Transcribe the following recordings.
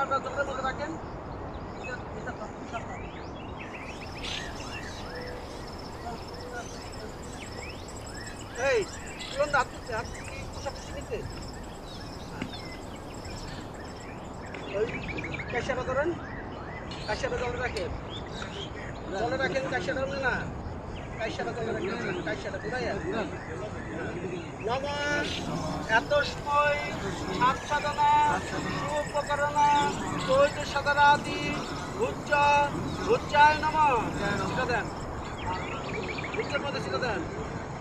আপনার চোখের মুখে রাখেন এই কোন হাত হাত কি পোশাক নিচ্ছে ওই ক্যাশিয়াটা জলে রাখেন। জলে রাখেন না। এত সময় সাত সাধনা সুপকরণা চৈত সাধনা আদি উচ্চ উচ্চায় নম দেন উচ্চের মধ্যে সেটা দেন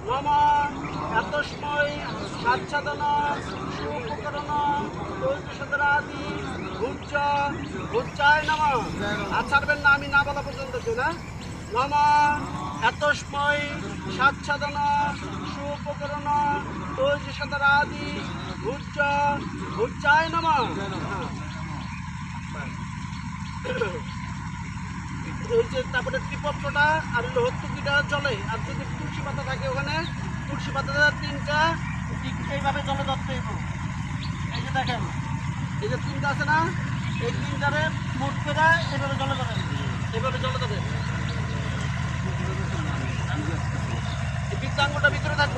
নম এত সময় সাত সাধনা সুপকরণা চৈত আর ছাড়বেন না আমি না বলা পর্যন্ত কেউ না নম। এই যে তারপরে ত্রিপত্রটা আর হলো হত্যুকিটা জলে, আর যদি তুলসী পাতা থাকে ওখানে, তুলসী পাতাটা তিনটা এইভাবে জলে ধরতে এই যে দেখেন, এই যে তিনটা আছে না, এই তিনটারে মুঠ করে এভাবে জলে ধরেন, এভাবে জলে ধরেন। এই বৃদ্ধাঙ্গটা ভিতরে থাকব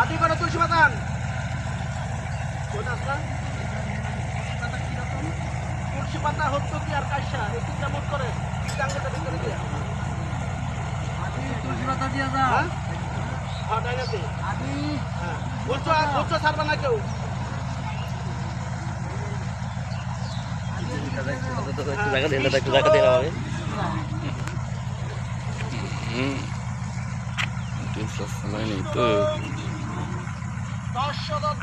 আদি করে তুলসী পাতান তুলসী পাতা হতো কি আর কাইসা এই তিনটা মুখ করে বৃদ্ধাঙ্গটা ভিতরে দিয়ে তুলসী পাতা দিয়া যা হ্যাঁ হ্যাঁ ডাইনাতে আদি হ্যাঁ বলছো বলছো ছাড়বে না কেউ জায়গা দিন একটু জায়গা দিন আমাকে হুম নেই তো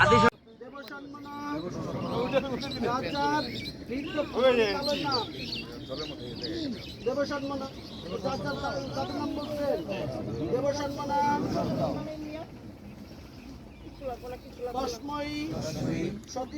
আদি দেবসম্মানা রাজার বীর্য পালন না দেবসম্মানা রাজার কত নাম বলছেন দেবসম্মানা তস্মৈ সতী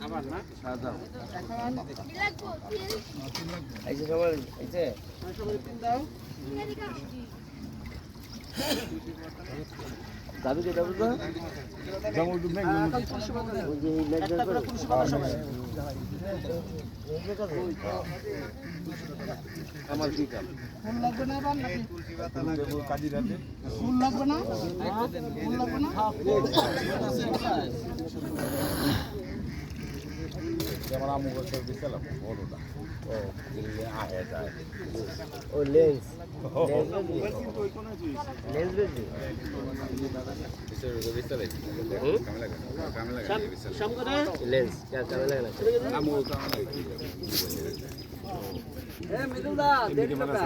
হ্যাঁ হ্যাঁ, দাদু কে তো? আমার কি কাম? ফুল লাগবে না? নাকি ফুল লাগবে না? ফুল লাগবে না? যেমন আমু বছর দিছিলাম বড়টা ও আহে বিশ্বরে দিছিলে কামে লাগে কামে লাগে বিশ্বরে শ্যাম করে লেন্স কামে লাগে না আমু কামে লাগে এ মৃদুলদা দেরি কথা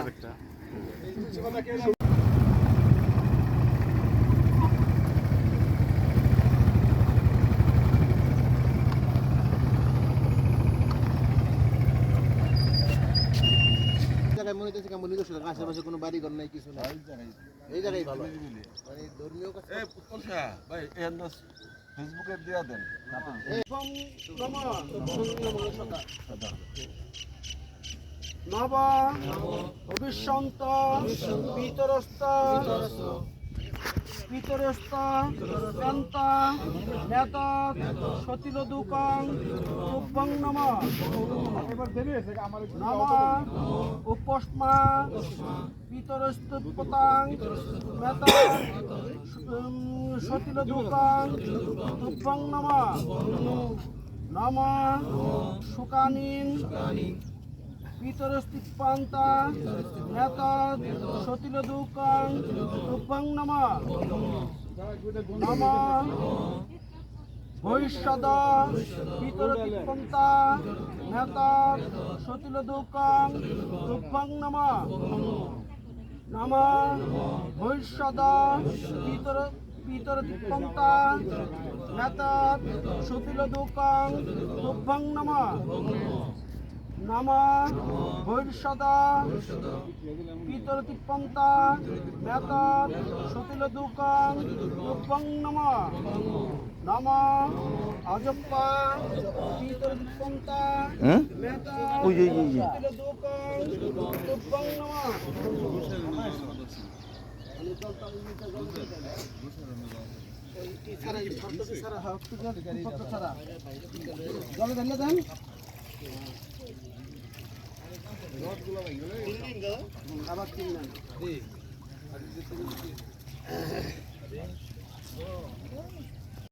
জায়গায় মনে হচ্ছে কেমন নিজস্ব জায়গা, আশেপাশে কোনো বাড়ি ঘর নাই কিছু নাই। এই জায়গায় ভালো। মানে ধর্মীয় কাছে এই পুতুল শাহ ভাই এর ফেসবুকে দিয়া দেন। নম নম নব অভিসন্ত পিতরস্ত পিতরস্ত কান্ত নেত সতিল দুকং তুভ্যং নম নম উপস্মা পিতরস্তুৎপতাং নেত সতিল দুকং তুভ্যং নম নম সুকানীন পিতরস্তিপান্তা নেতা সতিল দুকং তুভ্যং নম। নম। ভবিষ্যদ পিতরতিপন্তা নেতা সতিল দুকং তুভ্যং নম। নম। ভবিষ্যদ পিতর পিতরতিপন্তা নেতা সতিল দুকং তুভ্যং নম। নম ভৈষদা পিতর তিপ্পন্তা মেত সতিল দুকং তুব্বং নম। নম অজপ্পা পিতর তিপ্পন্তা মেত সতিল দুকং তুব্বং নম জলে ধানিয়ে দেন আবার